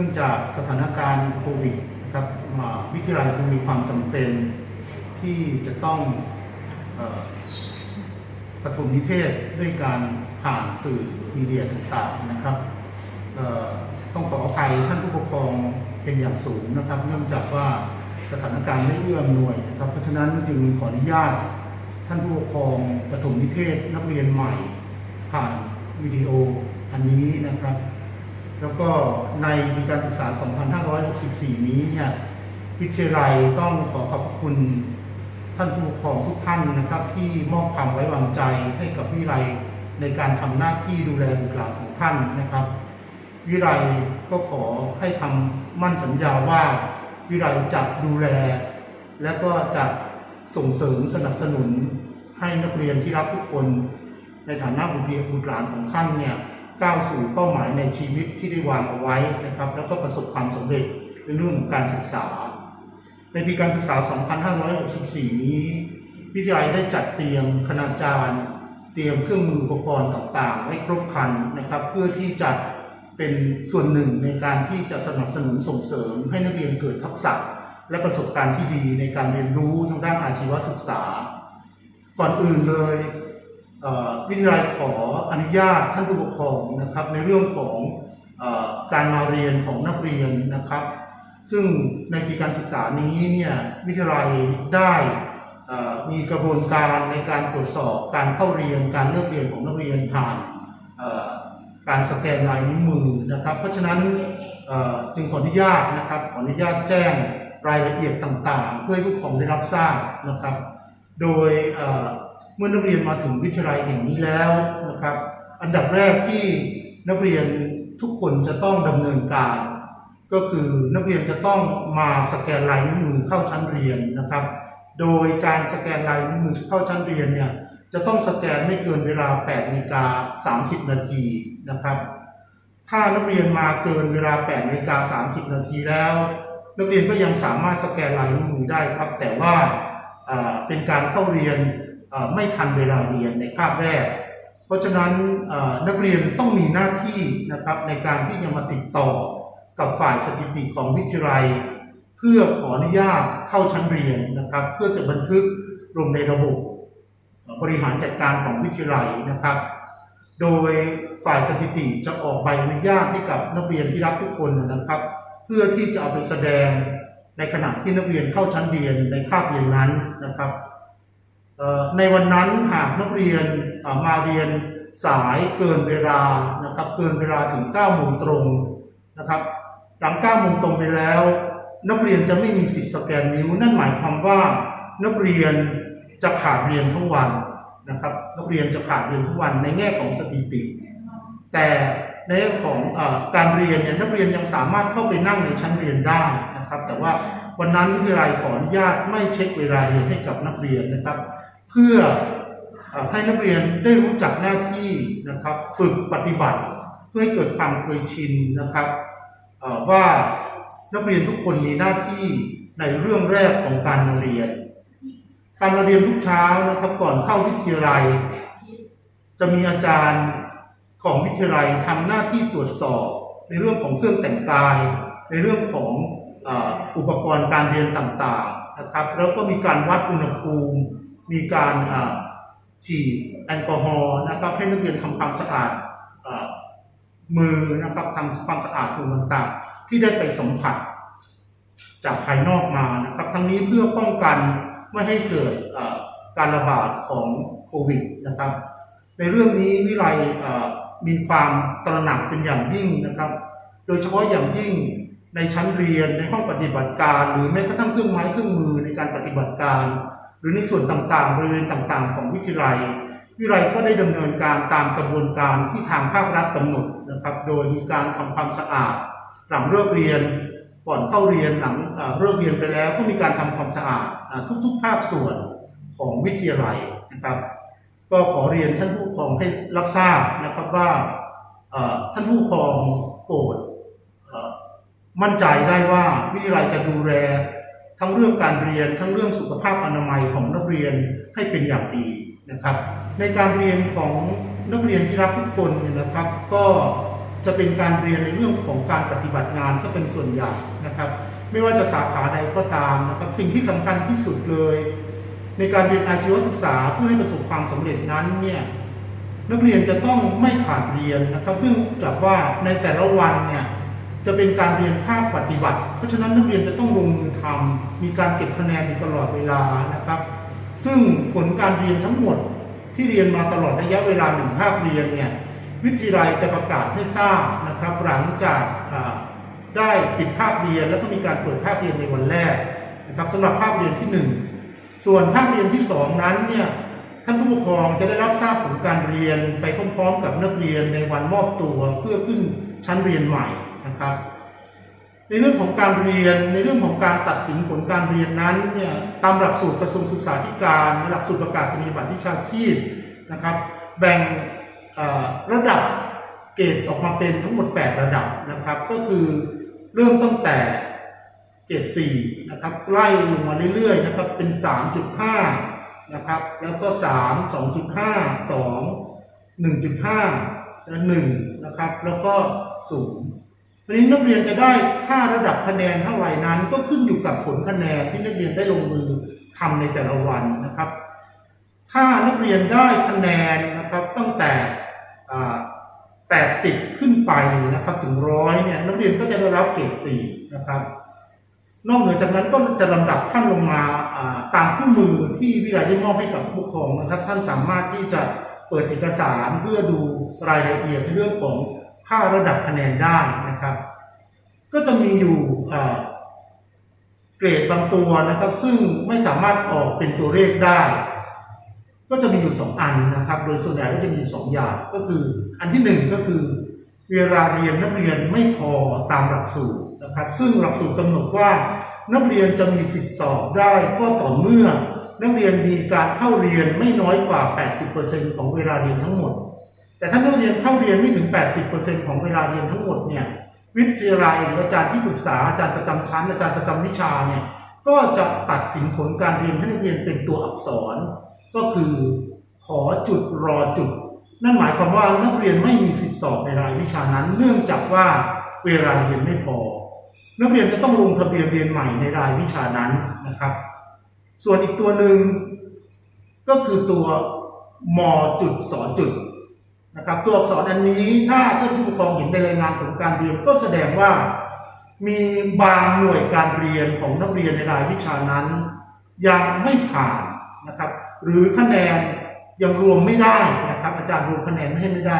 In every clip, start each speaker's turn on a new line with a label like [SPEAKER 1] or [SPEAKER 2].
[SPEAKER 1] นื่องจากสถานการณ์โควิดนะครับวิทยาลัยจึงมีความจำเป็นที่จะต้องอ่อปฐมนิเทศด้วยการผ่านสื่อมีเดียต่างๆนะครับต้องขออภัยท่านผู้ปกครองเป็นอย่างสูงนะครับ เนื่องจากว่าสถานการณ์ไม่เอื้ออำนวยนะครับ เพราะฉะนั้นจึงขออนุญาตท่านผู้ปกครองปฐมนิเทศนักเรียนใหม่ ผ่านวิดีโออันนี้นะครับ แล้วก็ในปีการศึกษา 2564 นี้เนี่ยวิทยาลัยต้องขอขอบคุณท่านผู้ปกครองทุกท่านนะครับ ที่มอบความไว้วางใจให้กับวิทยาลัยในการทำหน้าที่ดูแลบุตรหลานของท่านนะครับ วิไลก็ขอให้ทำมั่นสัญญาว่าวิไลจะดูแล และก็จะส่งเสริมสนับสนุนให้นักเรียนที่รักทุกคน ในฐานะบุตรหลานของท่านเนี่ย ก้าวสู่เป้าหมายในชีวิตที่ได้วางเอาไว้นะครับ แล้วก็ประสบความสำเร็จในเรื่องของการศึกษา ในปีการศึกษา 2564 นี้ วิทยาลัยได้จัดเตรียมคณาจารย์ เตรียมเครื่องมืออุปกรณ์ต่างๆ ไว้ครบครันนะครับ เพื่อที่จะเป็นส่วนหนึ่งในการที่จะสนับสนุนส่งเสริม ให้นักเรียนเกิดทักษะ และประสบการณ์ที่ดีในการเรียนรู้ทางด้านอาชีวศึกษา ก่อนอื่นเลย วิทยาลัยขออนุญาตท่านผู้ปกครองนะครับ ในเรื่องของอการมาเรียนของนักเรียนนะครับ ซึ่งในปีการศึกษานี้เนี่ยวิทยาลัยได้มีกระบวนการในการตรวจสอบการเข้าเรียนการเลือกเรียนของนักเรียนผ่านการสแกนลายนิ้วมือนะครับ เพราะฉะนั้นจึงขออนุญาตนะครับขออนุญาตแจ้งรายละเอียดต่างๆ เพื่อให้ผู้ปกครองได้รับทราบนะครับ โดย มื่อนักเรียนมาถึงวิทยาลัยแห่งนี้แล้วนะครับ อันดับแรกที่นักเรียนทุกคนจะต้องดำเนินการ ก็คือนักเรียนจะต้องมาสแกนลายนิ้วมือเข้าชั้นเรียนนะครับ โดยการสแกนลายนิ้วมือเข้าชั้นเรียนเนี่ยจะต้องสแกนไม่เกินเวลา8นาฬิกา30 นาทีนะครับ ถ้านักเรียนมาเกินเวลา8นาฬิกา30 นาทีแล้ว นักเรียนก็ยังสามารถสแกนลายนิ้วมือได้ครับ แต่ว่าเป็นการเข้าเรียน ไม่ทันเวลาเรียนในคาบแรก เพราะฉะนั้นนักเรียนต้องมีหน้าที่นะครับในการที่จะมาติดต่อกับฝ่ายสถิติของวิทยาลัย เพื่อขออนุญาตเข้าชั้นเรียนนะครับ เพื่อจะบันทึกลงในระบบบริหารจัดการของวิทยาลัยนะครับ โดยฝ่ายสถิติจะออกใบอนุญาตให้กับนักเรียนที่รับทุกคนนะครับ เพื่อที่จะเอาไปแสดงในขณะที่นักเรียนเข้าชั้นเรียนในคาบเรียนนั้นนะครับ ในวันนั้นหากนักเรียนมาเรียนสายเกินเวลานะครับเกินเวลาถึง9โมงตรงนะครับหลัง9โมงตรงไปแล้ว นักเรียนจะไม่มีสิทธิ์สแกนนิ้ว นั่นหมายความว่านักเรียนจะขาดเรียนทั้งวันนะครับนักเรียนจะขาดเรียนทั้งวันในแง่ของสถิติ แต่ในเรื่องของอการเรียนเนี่ยนักเรียนยังสามารถเข้าไปนั่งในชั้นเรียนได้นะครับ แต่ว่าวันนั้นวิทยาลัยขออนุญาตไม่เช็คเวลาเรียนให้กับนักเรียนนะครับ เพื่อให้นักเรียนได้รู้จักหน้าที่นะครับ ฝึกปฏิบัติเพื่อให้เกิดความเคยชินนะครับว่านักเรียนทุกคนมีหน้าที่ในเรื่องแรกของการมาเรียน การมาเรียนทุกเช้านะครับก่อนเข้าวิทยาลัย จะมีอาจารย์ของวิทยาลัยทำหน้าที่ตรวจสอบ ในเรื่องของเครื่องแต่งกาย ในเรื่องของอุปกรณ์การเรียนต่างๆนะครับ แล้วก็มีการวัดอุณหภูมิ มีการฉีดแอลกอฮอล์นะครับให้นักเรียนทำความสะอาดอมือนะครับทำความสะอาดส่วนต่างๆ ที่ได้ไปสัมผัสจากภายนอกมานะครับ ทั้งนี้เพื่อป้องกันไม่ให้เกิดการระบาดของโควิดนะครับ ในเรื่องนี้วิไลมีความตระหนักเป็นอย่างยิ่งนะครับ โดยเฉพาะอย่างยิ่งในชั้นเรียนในห้องปฏิบัติการ หรือแม้กระทั่งเครื่องไม้เครื่องมือในการปฏิบัติการ หรือในส่วนต่างๆ บริเวณต่างๆ ของวิทยาลัย วิทยาลัยก็ได้ดำเนินการตามกระบวนการที่ทางภาครัฐกำหนดนะครับ โดยมีการทำความสะอาด หลังเลิกเรียน ก่อนเข้าเรียนหลังเอ่อเลิกเรียนไปแล้วก็มีการทำความสะอาดทุกๆภาคส่วนของวิทยาลัยนะครับ ก็ขอเรียนท่านผู้ปกครองให้รับทราบนะครับว่าท่านผู้ปกครองโปรดมั่นใจได้ว่าวิทยาลัยจะดูแล ทั้งเรื่องการเรียนทั้งเรื่องสุขภาพอนามัยของนักเรียนให้เป็นอย่างดีนะครับ ในการเรียนของนักเรียนที่รับทุกคนเนี่ยนะครับ ก็จะเป็นการเรียนในเรื่องของการปฏิบัติงานซะเป็นส่วนใหญ่นะครับ ไม่ว่าจะสาขาใดก็ตามนะครับสิ่งที่สำคัญที่สุดเลย ในการเรียนอาชีวศึกษาเพื่อให้ประสบความสำเร็จนั้นเนี่ยนักเรียนจะต้องไม่ขาดเรียนนะครับเนื่องจากว่าในแต่ละวันเนี่ย จะเป็นการเรียนภาคปฏิบัติ เพราะฉะนั้นนักเรียนจะต้องลงมือทำมีการเก็บคะแนนอยู่ตลอดเวลานะครับ ซึ่งผลการเรียนทั้งหมดที่เรียนมาตลอดระยะเวลาหนึ่งภาคเรียนเนี่ยวิทยาลัยจะประกาศให้ทราบนะครับ หลังจากได้ปิดภาคเรียนแล้วก็มีการเปิดภาคเรียนในวันแรกนะครับสำหรับภาคเรียนที่หนึ่งส่วนภาคเรียนที่สองนั้นเนี่ยท่านผู้ปกครองจะได้รับทราบผลการเรียนไปพร้อมๆกับนักเรียนในวันมอบตัวเพื่อขึ้นชั้นเรียนใหม่ นะครับ ในเรื่องของการเรียนในเรื่องของการตัดสินผลการเรียนนั้นเนี่ยตามหลักสูตรกระทรวงศึกษาธิการหลักสูตรประกาศนียบัตรวิชาชีพนะครับ แบ่งระดับเกรดออกมาเป็นทั้งหมด 8 ระดับนะครับ ก็คือเริ่มตั้งแต่เกรด4นะครับไล่ลงมาเรื่อยๆนะครับเป็น 3.5นะครับแล้วก็ 3 2.5 2 1.5และ1นะครับแล้วก็ 0 วันนี้นักเรียนจะได้ค่าระดับคะแนนเท่าไหร่นั้น ก็ขึ้นอยู่กับผลคะแนนที่นักเรียนได้ลงมือทำในแต่ละวันนะครับ ถ้านักเรียนได้คะแนนนะครับตั้งแต่80 ขึ้นไปนะครับถึงร้อยเนี่ยนักเรียนก็จะได้รับเกรด4นะครับ นอกเหนือจากนั้นก็จะลำดับขั้นลงมาตามคู่มือที่วิทยาลัยได้มอบให้กับผู้ปกครองนะครับ ท่านสามารถที่จะเปิดเอกสารเพื่อดูรายละเอียดเรื่องของ ค่าระดับคะแนนได้นะครับ ก็จะมีอยู่เกรดบางตัวนะครับ ซึ่งไม่สามารถออกเป็นตัวเลขได้ ก็จะมีอยู่สองอันนะครับ โดยส่วนใหญ่ก็จะมีสองอย่างก็คือ อันที่หนึ่งก็คือ เวลาเรียนนักเรียนไม่พอตามหลักสูตรนะครับ ซึ่งหลักสูตรกำหนดว่านักเรียนจะมีสิทธิสอบได้ก็ต่อเมื่อนักเรียนมีการเข้าเรียนไม่น้อยกว่า 80%ของเวลาเรียนทั้งหมด แต่ถ้านักเรียนเข้าเรียนไม่ถึง 80%ของเวลาเรียนทั้งหมดเนี่ยวิทยาลัยหรืออาจารย์ที่ปรึกษาอาจารย์ประจำชั้น อาจารย์ประจำวิชาเนี่ยก็จะตัดสินผลการเรียนให้นักเรียนเป็นตัวอักษร ก็คือขอจุดรอจุด นั่นหมายความว่านักเรียนไม่มีสิทธิสอบในรายวิชานั้น เนื่องจากว่าเวลาเรียนไม่พอ นักเรียนจะต้องลงทะเบียนเรียนใหม่ในรายวิชานั้นนะครับ ส่วนอีกตัวหนึ่งก็คือตัวมจุดสอจุด นะครับ ตัวอักษรอันนี้ถ้าท่านผู้ปกครองเห็นในรายงานผลการเรียนก็แสดงว่ามีบางหน่วยการเรียนของนักเรียนในรายวิชานั้น ยังไม่ผ่านนะครับ หรือคะแนนยังรวมไม่ได้นะครับ อาจารย์รวมคะแนนไม่ให้ไม่ได้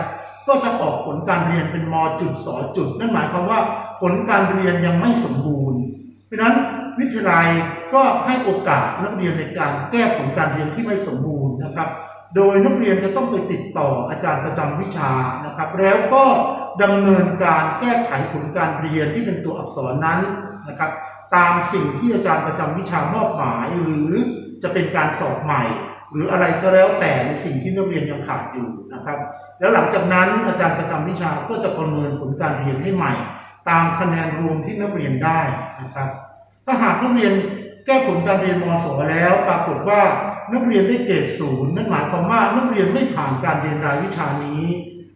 [SPEAKER 1] ก็จะออกผลการเรียนเป็นมจุดสอจุด นั่นหมายความว่าผลการเรียนยังไม่สมบูรณ์ เพราะนั้นวิทยาลัยก็ให้โอกาสนักเรียนในการแก้ผลการเรียนที่ไม่สมบูรณ์นะครับ โดยนักเรียนจะต้องไปติดต่ออาจารย์ประจำวิชานะครับ แล้วก็ดำเนินการแก้ไขผลการเรียนที่เป็นตัวอักษรนั้นนะครับ ตามสิ่งที่อาจารย์ประจำวิชามอบหมาย หรือจะเป็นการสอบใหม่ หรืออะไรก็แล้วแต่ในสิ่งที่นักเรียนยังขาดอยู่นะครับ แล้วหลังจากนั้นอาจารย์ประจำวิชาก็จะประเมินผลการเรียนให้ใหม่ ตามคะแนนรวมที่นักเรียนได้นะครับ ถ้าหากนักเรียนแก้ผลการเรียนมศแล้วปรากฏว่า นักเรียนได้เกรดศูนย์นั่นหมายความว่านักเรียนไม่ผ่านการเรียนรายวิชานี้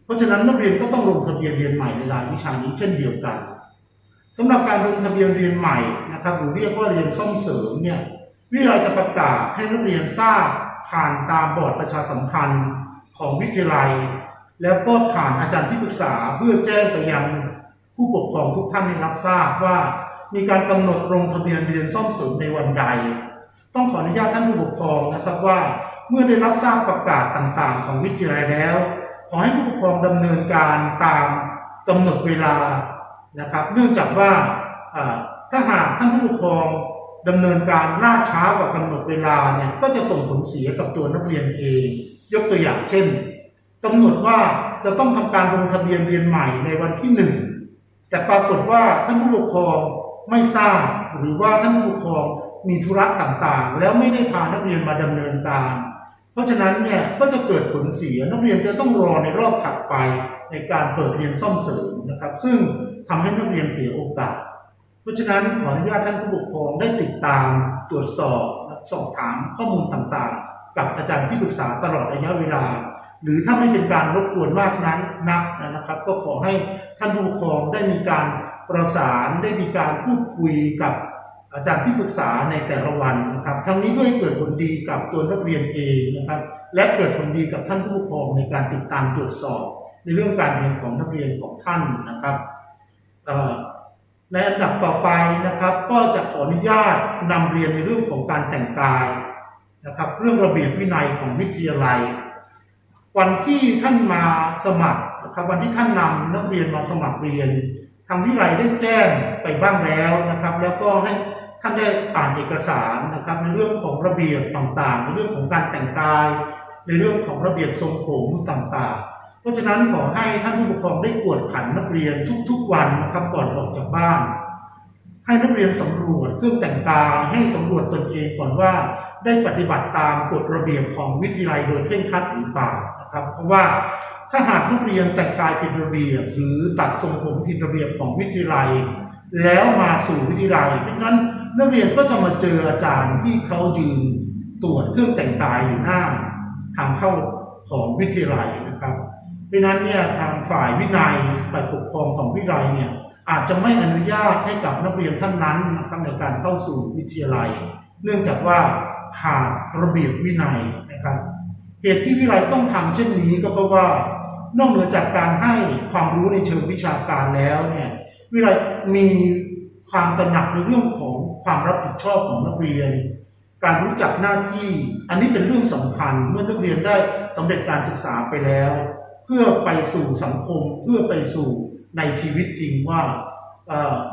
[SPEAKER 1] เพราะฉะนั้นนักเรียนก็ต้องลงทะเบียนเรียนใหม่ในรายวิชานี้เช่นเดียวกันสำหรับการลงทะเบียนเรียนใหม่นะครับหรือเรียกว่าเรียนซ่อมเสริมเนี่ยวิทยาลัยจะประกาศให้นักเรียนทราบผ่านตามบอร์ดประชาสัมพันธ์ของวิทยาลัย แล้วก็ผ่านอาจารย์ที่ปรึกษาเพื่อแจ้งไปยังผู้ปกครองทุกท่านให้รับทราบว่า มีการกำหนดลงทะเบียนเรียนซ่อมเสริมในวันใด ต้องขออนุญาตท่านผู้ปกครองนะครับว่า เมื่อได้รับทราบประกาศต่างๆ ของวิทยาลัยแล้ว ขอให้ผู้ปกครองดำเนินการตามกำหนดเวลานะครับ เนื่องจากว่าถ้าหากท่านผู้ปกครองดำเนินการล่าช้ากว่ากำหนดเวลาเนี่ยก็จะส่งผลเสียกับตัวนักเรียนเอง ยกตัวอย่างเช่นกำหนดว่าจะต้องทำการลงทะเบียนเรียนใหม่ในวันที่หนึ่งแต่ปรากฏว่าท่านผู้ปกครองไม่ทราบหรือว่าท่านผู้ปกครอง มีธุระต่างๆ แล้วไม่ได้พานักเรียนมาดำเนินการ เพราะฉะนั้นเนี่ยก็จะเกิดผลเสียนักเรียนจะต้องรอในรอบถัดไปในการเปิดเรียนซ่อมเสริมนะครับ ซึ่งทำให้นักเรียนเสียโอกาส เพราะฉะนั้นขออนุญาตท่านผู้ปกครองได้ติดตามตรวจสอบสอบถามข้อมูลต่างๆ กับอาจารย์ที่ปรึกษาตลอดระยะเวลา หรือถ้าไม่เป็นการรบกวนมากนั้นนักนะครับ ก็ขอให้ท่านผู้ปกครองได้มีการประสานได้มีการพูดคุยกับ จารย์ที่ปรึกษาในแต่ละวันนะครับ ทั้งนี้เพื่อให้เกิดผลดีกับตัวนักเรียนเองนะครับ และเกิดผลดีกับท่านผู้ปกครองในการติดตามตรวจสอบ ในเรื่องการเรียนของนักเรียนของท่านนะครับในอันดับต่อไปนะครับ ก็จะขออนุญาตนำเรียนในเรื่องของการแต่งกายนะครับ เรื่องระเบียบวินัยของวิทยาลัย วันที่ท่านมาสมัครนะครับวันที่ท่านนำนักเรียนมาสมัครเรียนทางวิทยาลัยได้แจ้งไปบ้างแล้วนะครับ แล้วก็ให้ ท่านได้อ่านเอกสารนะครับในเรื่องของระเบียบต่างๆ ในเรื่องของการแต่งกาย ในเรื่องของระเบียบทรงผมต่างๆ เพราะฉะนั้นขอให้ท่านผู้ปกครองได้กวดขันนักเรียนทุกๆวันนะครับก่อนออกจากบ้าน ให้นักเรียนสำรวจเครื่องแต่งกายให้สำรวจตนเองก่อนว่าได้ปฏิบัติตามกฎระเบียบของวิทยาลัยโดยเคร่งครัดหรือเปล่านะครับ เพราะว่าถ้าหากนักเรียนแต่งกายผิดระเบียบหรือตัดทรงผมผิดระเบียบของวิทยาลัย แล้วมาสู่วิทยาลัยเพราะฉะนั้นนักเรียนก็จะมาเจออาจารย์ที่เขายืนตรวจเครื่องแต่งกายอยู่หน้าทางเข้าของวิทยาลัยนะครับเพราะนั้นเนี่ยทางฝ่ายวินัยฝ่ายปกครองของวิทยาลัยเนี่ยอาจจะไม่อนุญาตให้กับนักเรียนท่านนั้นนะครับในการเข้าสู่วิทยาลัย เนื่องจากว่าขาดระเบียบวินัยนะครับเหตุที่วิทยาลัยต้องทำเช่นนี้ก็เพราะว่านอกเหนือจากการให้ความรู้ในเชิงวิชาการแล้วเนี่ย วิทยาลัยมีความตระหนักในเรื่องของความรับผิดชอบของนักเรียน การรู้จักหน้าที่ อันนี้เป็นเรื่องสำคัญเมื่อนักเรียนได้สำเร็จการศึกษาไปแล้ว เพื่อไปสู่สังคมเพื่อไปสู่ในชีวิตจริงว่าอ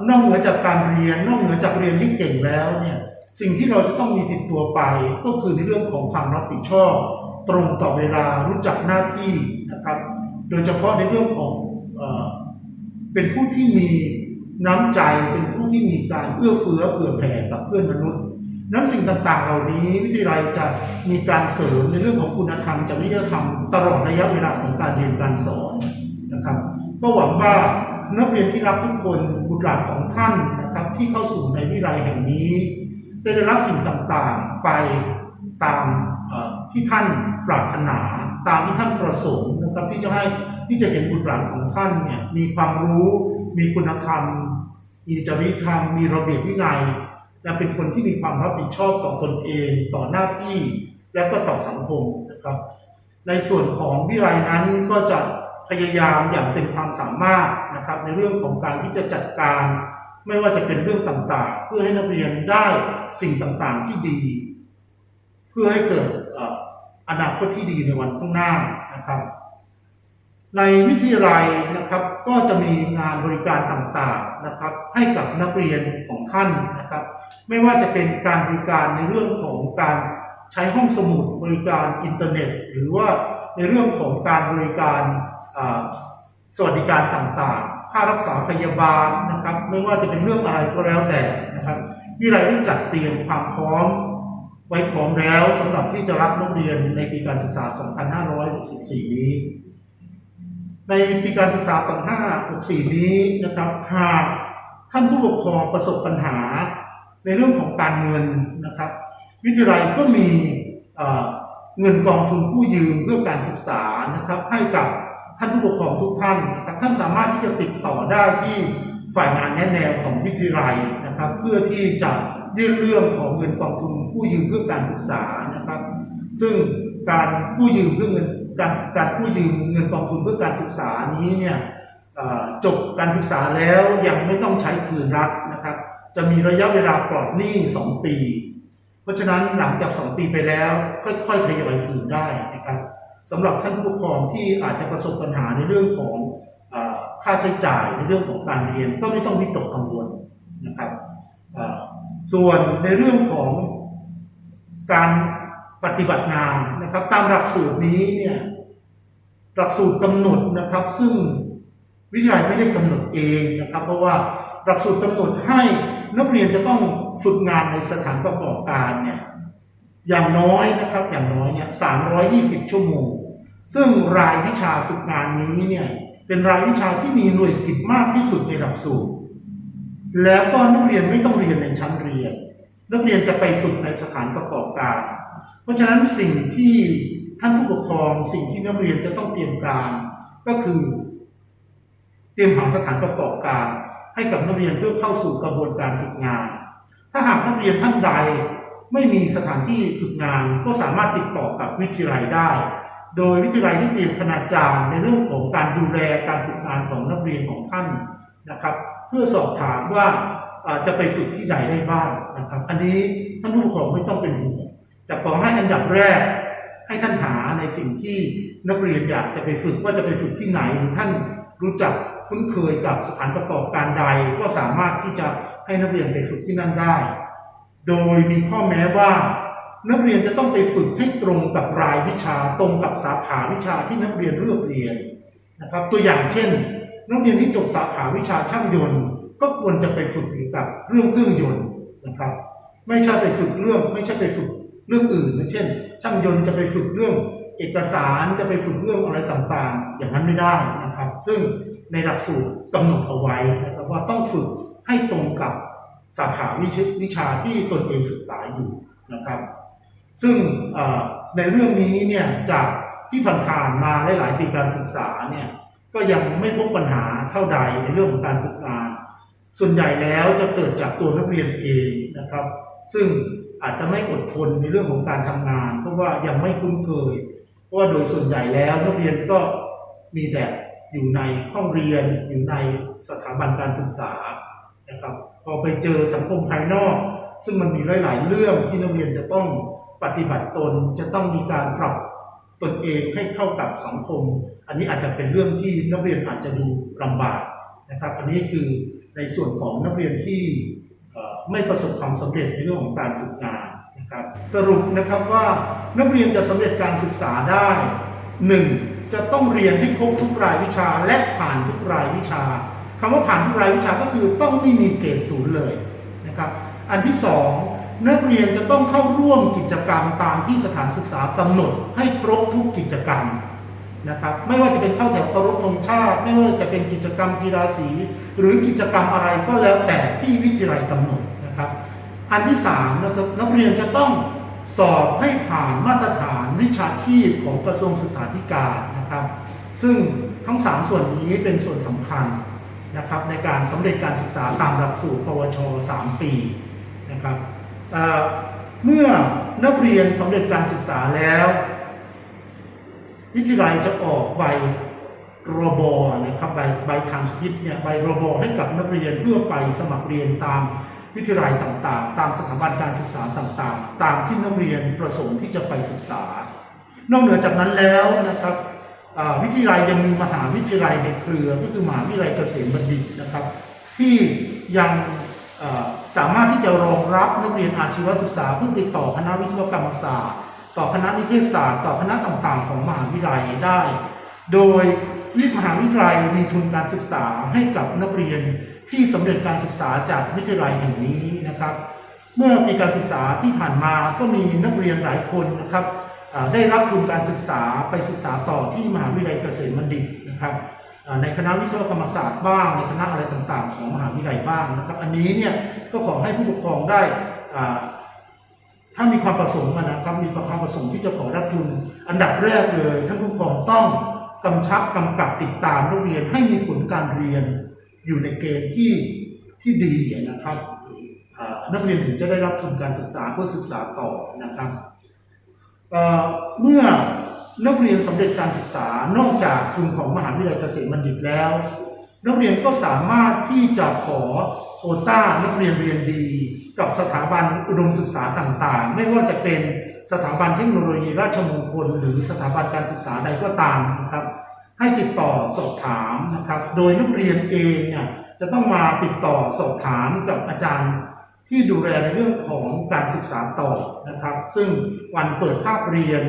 [SPEAKER 1] นอกเหนือจากการเรียนนอกเหนือจากเรียนให้เก่งแล้วเนี่ยสิ่งที่เราจะต้องมีติดตัวไป ก็คือในเรื่องของความรับผิดชอบ ตรงต่อเวลารู้จักหน้าที่นะครับ โดยเฉพาะในเรื่องของ เป็นผู้ที่มีน้ำใจ เป็นผู้ที่มีการเอื้อเฟื้อเผื่อแผ่กับเพื่อนมนุษย์ นั้นสิ่งต่างๆ เหล่านี้วิทยาลัยจะมีการเสริมในเรื่องของคุณธรรมจริยธรรมตลอดระยะเวลาของการเรียนการสอนนะครับ ก็หวังว่านักเรียนที่รับทุกคนบุตรหลานของท่านนะครับ ที่เข้าสู่ในวิทยาลัยแห่งนี้จะได้รับสิ่งต่างๆไปตามที่ท่านปรารถนาตามที่ท่านประสงค์นะครับที่จะให้ ที่จะเห็นบุตรหลานของท่านเนี่ยมีความรู้ มีคุณธรรม มีจริยธรรม มีระเบียบวินัย และเป็นคนที่มีความรับผิดชอบต่อตนเอง ต่อหน้าที่ และก็ต่อสังคมนะครับ ในส่วนของวิไลนั้นก็จะพยายามอย่างเต็มความสามารถนะครับ ในเรื่องของการที่จะจัดการ ไม่ว่าจะเป็นเรื่องต่างๆ เพื่อให้นักเรียนได้สิ่งต่างๆที่ดี เพื่อให้เกิดอนาคตที่ดีในวันข้างหน้านะครับ ในวิทยาลัยนะครับก็จะมีงานบริการต่างๆนะครับให้กับนักเรียนของท่านนะครับ ไม่ว่าจะเป็นการบริการในเรื่องของการใช้ห้องสมุดบริการอินเทอร์เน็ต หรือว่าในเรื่องของการบริการสวัสดิการต่างๆ ค่ารักษาพยาบาลนะครับ ไม่ว่าจะเป็นเรื่องอะไรก็แล้วแต่นะครับวิทยาลัยได้จัดเตรียมความพร้อมไว้พร้อมแล้วสำหรับที่จะรับนักเรียนในปีการศึกษา 2564 นี้ ในปีการศึกษา 2564 นี้นะครับหากท่านผู้ปกครองประสบปัญหาในเรื่องของการเงินนะครับ วิทยาลัยก็มีเงินกองทุนผู้ยืมเพื่อการศึกษานะครับ ให้กับท่านผู้ปกครองทุกท่านนะครับท่านสามารถที่จะติดต่อได้ที่ฝ่ายงานแนะแนวของวิทยาลัยนะครับ เพื่อที่จะยื่นเรื่องของเงินกองทุนผู้ยืมเพื่อการศึกษานะครับ ซึ่งการกู้ยืมเพื่อเงิน การการกู้ยืมเงินกองทุนเพื่อการศึกษานี้เนี่ยจบการศึกษาแล้วยังไม่ต้องใช้คืนรัฐนะครับ จะมีระยะเวลาปลอดหนี้ 2 ปี เพราะฉะนั้นหลังจาก 2 ปีไปแล้ว ค่อยๆทยอยคืนได้นะครับสำหรับท่านผู้ปกครองที่อาจจะประสบปัญหาในเรื่องของค่าใช้จ่ายในเรื่องของการเรียนก็ไม่ต้องวิตกกังวลนะครับส่วนในเรื่องของการ ปฏิบัติงานนะครับ ตามหลักสูตรนี้เนี่ยหลักสูตรกำหนดนะครับ ซึ่งวิทยาลัยไม่ได้กำหนดเองนะครับ เพราะว่าหลักสูตรกำหนดให้นักเรียนจะต้องฝึกงานในสถานประกอบการเนี่ยอย่างน้อยนะครับอย่างน้อยเนี่ย320ชั่วโมง ซึ่งรายวิชาฝึกงานนี้เนี่ยเป็นรายวิชาที่มีหน่วยกิจมากที่สุดในหลักสูตร แล้วก็นักเรียนไม่ต้องเรียนในชั้นเรียน นักเรียนจะไปฝึกในสถานประกอบการ เพราะฉะนั้นสิ่งที่ท่านผู้ปกครองสิ่งที่นักเรียนจะต้องเตรียมการ ก็คือ เตรียมหาสถานประกอบการ ให้กับนักเรียนเพื่อเข้าสู่กระบวนการฝึกงาน ถ้าหากนักเรียนท่านใดไม่มีสถานที่ฝึกงานก็สามารถติดต่อกับวิทยาลัยได้ โดยวิทยาลัยได้เตรียมคณาจารย์ในเรื่องของการดูแลการฝึกงานของนักเรียนของท่านนะครับ เพื่อสอบถามว่าอ่า จะไปฝึกที่ไหนได้บ้างนะครับอันนี้ท่านผู้ปกครองไม่ต้องเป็นห่วงแต่ขอให้อันดับแรก ให้ท่านหาในสิ่งที่นักเรียนอยากจะไปฝึกว่าจะไปฝึกที่ไหนหรือท่านรู้จักคุ้นเคยกับสถานประกอบการใด ก็สามารถที่จะให้นักเรียนไปฝึกที่นั่นได้ โดยมีข้อแม้ว่า นักเรียนจะต้องไปฝึกให้ตรงกับรายวิชาตรงกับสาขาวิชาที่นักเรียนเลือกเรียนนะครับ ตัวอย่างเช่น นักเรียนที่จบสาขาวิชาช่างยนต์ ก็ควรจะไปฝึกเกี่ยวกับเรื่องเครื่องยนต์นะครับ ไม่ใช่ไปฝึกเรื่อง ไม่ใช่ไปฝึกเรื่องอื่นนะเช่น ช่างยนต์จะไปฝึกเรื่องเอกสารจะไปฝึกเรื่องอะไรต่างๆ อย่างนั้นไม่ได้นะครับ ซึ่งในหลักสูตรกำหนดเอาไว้นะครับว่าต้องฝึกให้ตรงกับสาขาวิชวิชาที่ตนเองศึกษาอยู่นะครับ ซึ่งในเรื่องนี้เนี่ยจากที่ผ่านๆมาหลายๆปีการศึกษาเนี่ยก็ยังไม่พบปัญหาเท่าใดในเรื่องของการฝึกงาน ส่วนใหญ่แล้วจะเกิดจากตัวนักเรียนเองนะครับ ซึ่งอาจจะไม่อดทนในเรื่องของการทำงาน เพราะว่ายังไม่คุ้นเคย เพราะว่าโดยส่วนใหญ่แล้วนักเรียนก็มีแต่อยู่ในห้องเรียนอยู่ในสถาบันการศึกษานะครับพอไปเจอสังคมภายนอก ซึ่งมันมีหลาย ๆ เรื่องที่นักเรียนจะต้องปฏิบัติตนจะต้องมีการปรับตนเองให้เข้ากับสังคม อันนี้อาจจะเป็นเรื่องที่นักเรียนอาจจะดูลำบากนะครับ อันนี้คือ ในส่วนของนักเรียนที่ไม่ประสบความสำเร็จในเรื่องของการฝึกงานนะครับสรุปนะครับว่านักเรียนจะสำเร็จการศึกษาได้หนึ่งจะต้องเรียนให้ครบทุกรายวิชาและผ่านทุกรายวิชาคำว่าผ่านทุกรายวิชาก็คือต้องไม่มีเกรดศูนย์เลยนะครับอันที่สองนักเรียนจะต้องเข้าร่วมกิจกรรมตามที่สถานศึกษากำหนดให้ครบทุกกิจกรรม นะครับ ไม่ว่าจะเป็นเข้าแถวเคารพธงชาติ ไม่ว่าจะเป็นกิจกรรมกีฬาสี หรือกิจกรรมอะไรก็แล้วแต่ที่วิทยาลัยกำหนดนะครับ อันที่สามนะครับนักเรียนจะต้องสอบให้ผ่านมาตรฐานวิชาชีพของกระทรวงศึกษาธิการนะครับ ซึ่งทั้งสามส่วนนี้เป็นส่วนสำคัญนะครับในการสำเร็จการศึกษาตามหลักสูตร ปวช 3 ปีนะครับเเมื่อนักเรียนสำเร็จการศึกษาแล้ว วิทยาลัยจะออกใบรบนะครับใบใบทางสพิตเนี่ยใบรบให้กับนักเรียนเพื่อไปสมัครเรียนตามวิทยาลัยต่างๆ ตามสถาบันการศึกษาต่างๆ ตามที่นักเรียนประสงค์ที่จะไปศึกษา นอกเหนือจากนั้นแล้วนะครับวิทยาลัยยังมีมหาวิทยาลัยในเครือก็คือมหาวิทยาลัยเกษมบัณฑิตนะครับ ที่ยังสามารถที่จะรองรับนักเรียนอาชีวศึกษาเพื่อไปต่อคณะวิศวกรรมศาสตร์ ต่อคณะนิเทศศาสตร์ ต่อคณะต่างๆ ของมหาวิทยาลัยได้ โดยวิทยมหาวิทยาลัยมีทุนการศึกษาให้กับนักเรียนที่สำเร็จการศึกษาจากวิทยาลัยแห่งนี้นะครับ เมื่อปีการศึกษาที่ผ่านมาก็มีนักเรียนหลายคนนะครับได้รับทุนการศึกษาไปศึกษาต่อที่มหาวิทยาลัยเกษมบัณฑิตนะครับในคณะวิศวกรรมศาสตร์บ้างในคณะอะไรต่างๆ ของมหาวิทยาลัยบ้างนะครับ อันนี้เนี่ยก็ขอให้ผู้ปกครองได้อ่า ถ้ามีความประสงค์นะครับ มีความประสงค์ที่จะขอรับทุน อันดับแรกเลยท่านผู้ปกครองต้องกำชับกำกับติดตามนักเรียนให้มีผลการเรียนอยู่ในเกณฑ์ที่ที่ดีนะครับนักเรียนถึงจะได้รับทุนการศึกษาเพื่อศึกษาต่อนะครับเเมื่อนักเรียนสำเร็จการศึกษานอกจากทุนของมหาวิทยาลัยเกษมบัณฑิตแล้ว นักเรียนก็สามารถที่จะขอโควต้านักเรียนเรียนดี กับสถาบันอุดมศึกษาต่างๆ ไม่ว่าจะเป็นสถาบันเทคโนโลยีราชมงคล หรือสถาบันการศึกษาใดก็ตามนะครับ ให้ติดต่อสอบถามนะครับ โดยนักเรียนเองเนี่ยจะต้องมาติดต่อสอบถามกับอาจารย์ที่ดูแลในเรื่องของการศึกษาต่อนะครับ ซึ่งวันเปิดภาคเรียน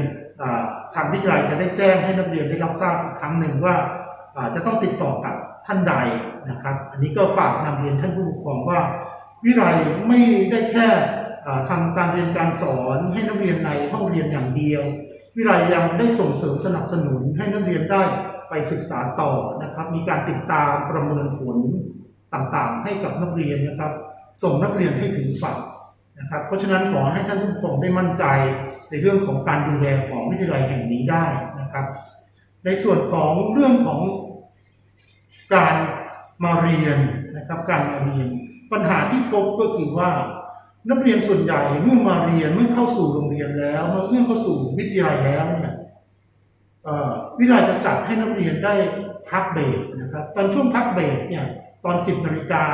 [SPEAKER 1] ทางวิทยาลัยจะได้แจ้งให้นักเรียนได้รับทราบอีกครั้งหนึ่งว่าอ่าจะต้องติดต่อกับท่านใดนะครับ อันนี้ก็ฝากนำเรียนท่านผู้ปกครองว่า วิทยาลัยไม่ได้แค่อ่าทำการเรียนการสอนให้นักเรียนในห้องเรียนอย่างเดียว วิทยาลัยยังได้ส่งเสริมสนับสนุนให้นักเรียนได้ไปศึกษาต่อนะครับ มีการติดตามประเมินผลต่างๆ ให้กับนักเรียนนะครับ ส่งนักเรียนให้ถึงฝันนะครับ เพราะฉะนั้นขอให้ท่านผู้ปกครองได้มั่นใจในเรื่องของการดูแลของวิทยาลัยแห่งนี้ได้นะครับ ในส่วนของเรื่องของการมาเรียนนะครับ การมาเรียน ปัญหาที่พบก็คือว่า นักเรียนส่วนใหญ่เมื่อมาเรียนเมื่อเข้าสู่โรงเรียนแล้วเมื่อเมื่อเข้าสู่วิทยาลัยแล้วเนี่ยวิทยาลัยจะจัดให้นักเรียนได้พักเบรกนะครับตอนช่วงพักเบรกเนี่ยตอน 10นาฬิกา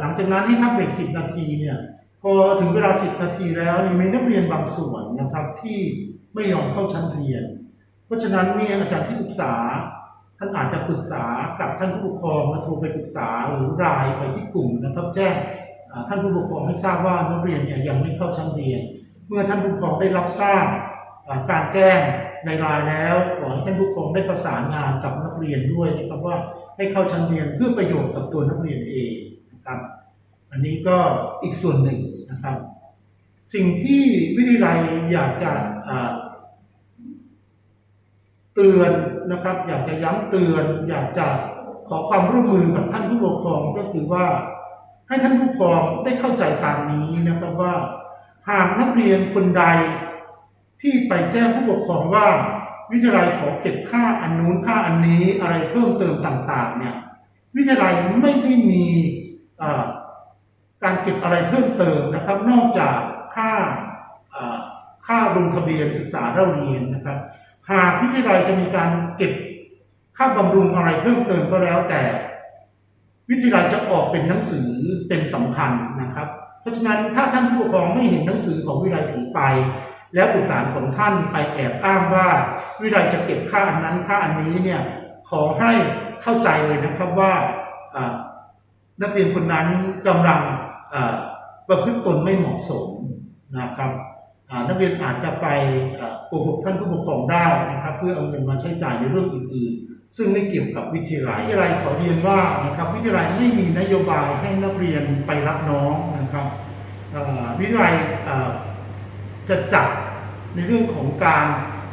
[SPEAKER 1] หลังจากนั้นให้พักเบรก10 นาทีเนี่ยพอถึงเวลา 10 นาทีแล้วนี่มีนักเรียนบางส่วนนะครับที่ไม่ยอมเข้าชั้นเรียน เพราะฉะนั้นเนี่ยอาจารย์ที่ปรึกษา ท่านอาจจะปรึกษากับท่านผู้ปกครองและโทรไปปรึกษาหรือรายไปที่กลุ่มนะครับ แจ้งท่านผู้ปกครองให้ทราบว่านักเรียนเนี่ยยังไม่เข้าชั้นเรียน เมื่อท่านผู้ปกครองได้รับทราบการแจ้งในรายแล้วขอให้ท่านผู้ปกครองได้ประสานงานกับนักเรียนด้วยนะครับว่าให้เข้าชั้นเรียนเพื่อประโยชน์กับตัวนักเรียนเองนะครับ อันนี้ก็อีกส่วนหนึ่งนะครับ สิ่งที่วิทยาลัยอยากจะ เตือนนะครับ อยากจะย้ำเตือน อยากจะขอความร่วมมือกับท่านผู้ปกครองก็คือว่า ให้ท่านผู้ปกครองได้เข้าใจตามนี้นะครับว่า หากนักเรียนคนใด ที่ไปแจ้งผู้ปกครองว่า วิทยาลัยขอเก็บค่าอันนู้นค่าอันนี้อะไรเพิ่มเติมต่าง ๆ เนี่ย วิทยาลัยไม่ได้มีการเก็บอะไรเพิ่มเติมนะครับ นอกจากค่าค่าลงทะเบียนศึกษาเล่าเรียนนะครับ หากวิทยาลัยจะมีการเก็บค่าบำรุงอะไรเพิ่มเติมก็แล้วแต่ วิทยาลัยจะออกเป็นหนังสือเป็นสำคัญนะครับ เพราะฉะนั้นถ้าท่านผู้ปกครองไม่เห็นหนังสือของวิทยาลัยถือไป แล้วบุตรหลานของท่านไปแอบอ้างว่า วิทยาลัยจะเก็บค่าอันนั้นค่าอันนี้เนี่ยขอให้เข้าใจเลยนะครับว่านักเรียนคนนั้นกำลังประพฤติตนไม่เหมาะสมนะครับ นักเรียนอาจจะไปโกหกท่านผู้ปกครองได้นะครับ เพื่อเอาเงินมาใช้จ่ายในเรื่องอื่นๆ ซึ่งไม่เกี่ยวกับวิทยาลัยวิทยาลัยขอเรียนว่านะครับวิทยาลัยไม่มีนโยบายให้นักเรียนไปรับน้องนะครับวิทยาลัยจะจัดในเรื่องของการ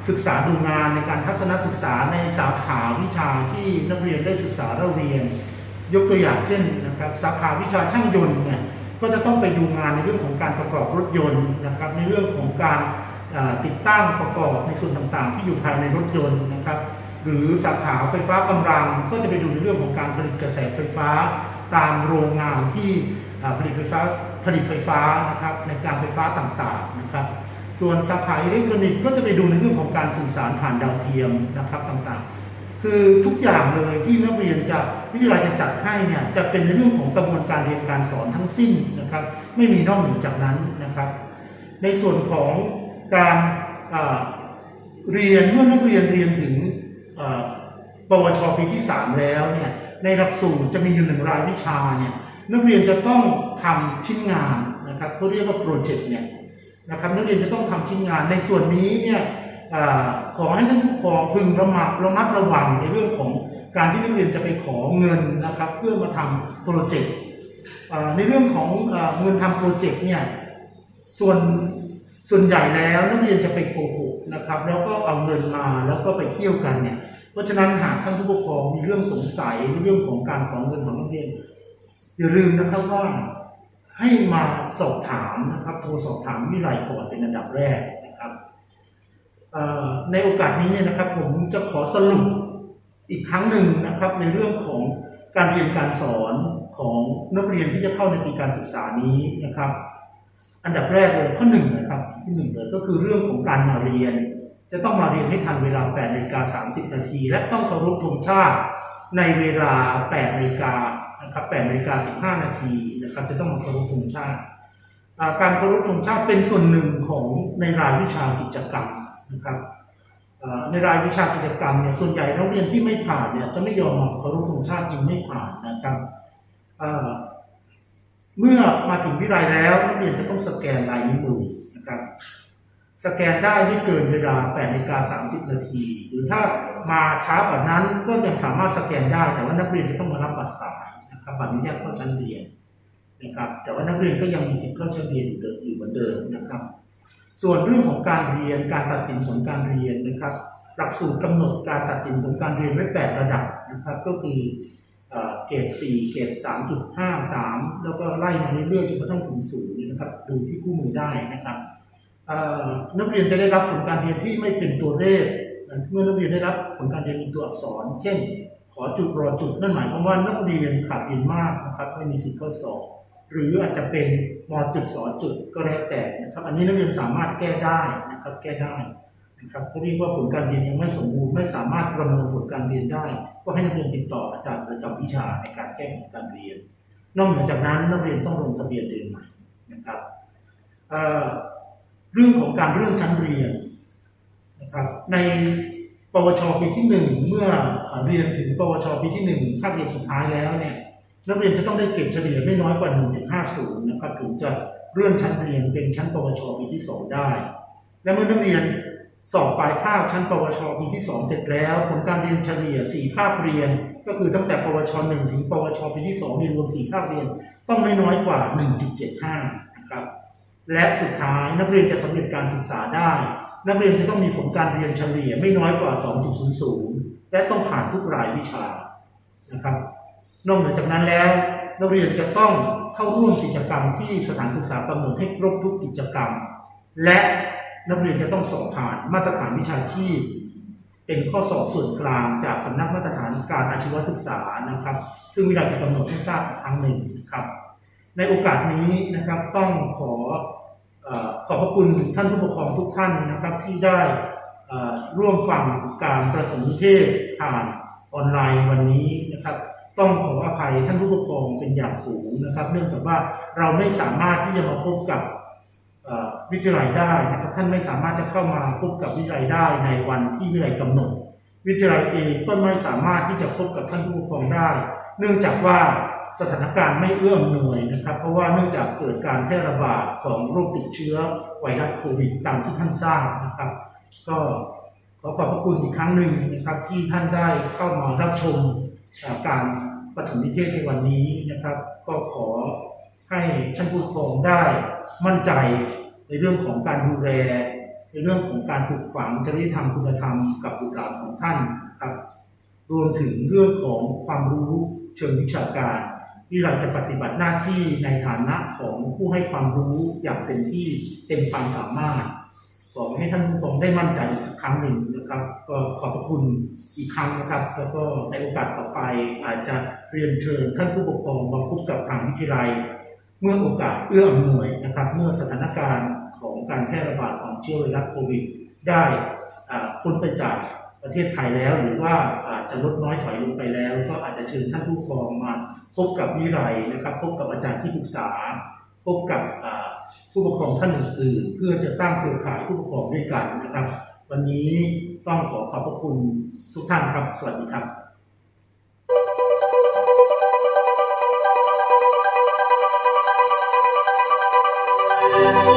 [SPEAKER 1] ศึกษาดูงานในการทัศนศึกษาในสาขาวิชาที่นักเรียนได้ศึกษาเราเรียน ยกตัวอย่างเช่นนะครับสาขาวิชาช่างยนต์เนี่ย ก็จะต้องไปดูงานในเรื่องของการประกอบรถยนต์นะครับ ในเรื่องของการติดตั้งประกอบในส่วนต่างๆ ที่อยู่ภายในรถยนต์นะครับ หรือสาขาไฟฟ้ากำลังก็จะไปดูในเรื่องของการผลิตกระแสไฟฟ้า ตามโรงงานที่ผลิตไฟฟ้าผลิตไฟฟ้านะครับในการไฟฟ้าต่างๆนะครับ ส่วนสาขาอิเล็กทรอนิกส์ก็จะไปดูในเรื่องของการสื่อสารผ่านดาวเทียมนะครับต่างๆ คือทุกอย่างเลยที่นักเรียนจะวิทยาลัยจะจัดให้เนี่ยจะเป็นในเรื่องของกระบวนการเรียนการสอนทั้งสิ้นนะครับ ไม่มีนอกเหนือจากนั้นนะครับ ในส่วนของการเรียนเมื่อนักเรียนเรียนถึงปวชปีที่ 3 แล้วเนี่ยในหลักสูตรจะมีอยู่หนึ่งรายวิชาเนี่ยนักเรียนจะต้องทำชิ้นงานนะครับเขาเรียกว่าโปรเจกต์เนี่ยนะครับนักเรียนจะต้องทำชิ้นงานในส่วนนี้เนี่ย ขอให้ท่านผู้ปกครองพึงระมัดระมัดระวังในเรื่องของการที่นักเรียนจะไปขอเงินนะครับเพื่อมาทำโปรเจกต์ในเรื่องของเงินทำโปรเจกต์เนี่ยส่วนส่วนใหญ่แล้วนักเรียนจะไปโกหกนะครับแล้วก็เอาเงินมาแล้วก็ไปเที่ยวกันเนี่ยเพราะฉะนั้นหากท่านผู้ปกครองมีเรื่องสงสัยในเรื่องของการขอเงินของนักเรียนอย่าลืมนะครับว่าให้มาสอบถามนะครับโทรสอบถามวิไลก่อนเป็นอันดับแรก ในโอกาสนี้เนี่ยนะครับผมจะขอสรุปอีกครั้งหนึ่งนะครับในเรื่องของการเรียนการสอนของนักเรียนที่จะเข้าในปีการศึกษานี้นะครับ อันดับแรกเลยข้อหนึ่งนะครับที่หนึ่งเลยก็คือเรื่องของการมาเรียน จะต้องมาเรียนให้ทันเวลา8นาฬิกา30 นาที และต้องเคารพธงชาติในเวลา8นาฬิกานะครับ8นาฬิกา15 นาทีนะครับจะต้องมาเคารพธงชาติ การเคารพธงชาติเป็นส่วนหนึ่งของในรายวิชากิจกรรม นะครับในรายวิชากิจกรรมเนี่ยส่วนใหญ่นักเรียนที่ไม่ผ่านเนี่ยจะไม่ยอมเคารพธงชาติจึงไม่ผ่านนะครับเมื่อมาถึงวิทยาลัยแล้วนักเรียนจะต้องสแกนลายนิ้วมือนะครับสแกนได้ไม่เกินเวลา8นาฬิกา30 นาที หรือถ้ามาช้ากว่านั้นก็ยังสามารถสแกนได้ แต่ว่านักเรียนจะต้องมารับบัตรสายนะครับบัตรอนุญาตเข้าชั้นเรียนนะครับแต่ว่านักเรียนก็ยังมีสิทธิ์เข้าชั้นเรียนอยู่เดิมอยู่เหมือนเดิมนะครับ ส่วนเรื่องของการเรียนการตัดสินผลการเรียนนะครับ หลักสูตรกำหนดการตัดสินผลการเรียนไว้8ระดับนะครับ ก็คือเอ่เกรด4เกรด3.5 3 แล้วก็ไล่มาเรื่อยๆจนกระทั่งถึงศูนย์นะครับ ดูที่คู่มือได้นะครับนักเรียนจะได้รับผลการเรียนที่ไม่เป็นตัวเลขเมื่อนักเรียนได้รับผลการเรียนเป็นตัวอักษร เช่น ขอจุดรอจุดนั่นหมายความว่านักเรียนขาดเรียนมากนะครับไม่มีสิทธิ์ข้าสอบหรืออาจจะเป็น มอจุดสอจุดก็แล้วแต่นะครับ อันนี้นักเรียนสามารถแก้ได้นะครับ แก้ได้นะครับเขาเรียกว่าผลการเรียนยังไม่สมบูรณ์ไม่สามารถประเมินผลการเรียนได้ ก็ให้นักเรียนติดต่ออาจารย์ประจำวิชาในการแก้ผลการเรียน นอกเหนือจากนั้นนักเรียนต้องลงทะเบียนเรียนใหม่นะครับเเรื่องของการเลื่อนชั้นเรียนนะครับในปวชปีที่หนึ่งเมื่อเรียนถึงปวชปีที่หนึ่งคาบเรียนสุดท้ายแล้วเนี่ย นักเรียนจะต้องได้เกรดเฉลี่ยไม่น้อยกว่า 1.50 นะครับถึงจะเลื่อนชั้นเรียนเป็นชั้นปวชปีที่สองได้ และเมื่อนักเรียนสอบปลายภาคชั้นปวชปีที่ 2 เสร็จแล้ว ผลการเรียนเฉลี่ย 4 ภาคเรียน ก็คือตั้งแต่ปวช 1 ถึงปวชปีที่2มีรวม 4 ภาคเรียน ต้องไม่น้อยกว่า 1.75 นะครับ และสุดท้ายนักเรียนจะสำเร็จการศึกษาได้ นักเรียนจะต้องมีผลการเรียนเฉลี่ยไม่น้อยกว่า 2.00 และต้องผ่านทุกรายวิชานะครับ นอกเหนือจากนั้นแล้ว นักเรียนจะต้องเข้าร่วมกิจกรรมที่สถานศึกษากำหนดให้ครบทุกกิจกรรม และนักเรียนจะต้องสอบผ่านมาตรฐานวิชาชีพ เป็นข้อสอบส่วนกลางจากสำนักมาตรฐานการอาชีวศึกษานะครับ ซึ่งวิทยาจะกำหนดให้ทราบครั้งหนึ่งครับ ในโอกาสนี้นะครับต้องขออขอบพระคุณท่านผู้ปกครองทุกท่านนะครับที่ได้ร่วมฟังการประถมนิเทศผ่านออนไลน์วันนี้นะครับ ต้องขออภัยท่านผู้ปกครองเป็นอย่างสูงนะครับ เนื่องจากว่าเราไม่สามารถที่จะมาพบกับวิทยาลัยได้นะครับท่านไม่สามารถจะเข้ามาพบกับวิทยาลัยได้ในวันที่วิทยาลัยกำหนด วิทยาลัยเองก็ไม่สามารถที่จะพบกับท่านผู้ปกครองได้ เนื่องจากว่าสถานการณ์ไม่เอื้ออำนวยนะครับ เพราะว่าเนื่องจากเกิดการแพร่ระบาดของโรคติดเชื้อไวรัสโควิดตามที่ท่านทราบนะครับ ก็ขอขอบพระคุณอีกครั้งหนึ่งนะครับที่ท่านได้เข้ามารับชมการ ปฐมนิเทศในวันนี้นะครับ ก็ขอให้ท่านผู้ปกองได้มั่นใจในเรื่องของการดูแล ในเรื่องของการปลูกฝังจริยธรรมคุณธรรมกับบุตรหลานของท่านนะครับ รวมถึงเรื่องของความรู้เชิงวิชาการ ที่เราจะปฏิบัติหน้าที่ในฐานะของผู้ให้ความรู้อย่างเต็มที่เต็มความสามารถขอให้ท่านผู้ชมได้มั่นใจอีกสักครั้งหนึ่ง นะครับก็ขอบพระคุณอีกครั้งนะครับ แล้วก็ในโอกาสต่อไปอาจจะเรียนเชิญท่านผู้ปกครองมาพบกับทางวิทยาลัย เมื่อโอกาสเอื้ออำนวยนะครับ เมื่อสถานการณ์ของการแพร่ระบาดของเชื้อไวรัสโควิดได้พ้นไปจากประเทศไทยแล้ว หรือว่าอาจจะลดน้อยถอยลงไปแล้ว ก็อาจจะเชิญท่านผู้ปกครองมาพบกับวิทยาลัยนะครับ พบกับอาจารย์ที่ปรึกษา พบกับผู้ปกครองท่านอื่นๆเพื่อจะสร้างเครือข่ายผู้ปกครองด้วยกันนะครับ วันนี้ต้องขอขอบพระคุณทุกท่านครับ สวัสดีครับ
[SPEAKER 2] Thank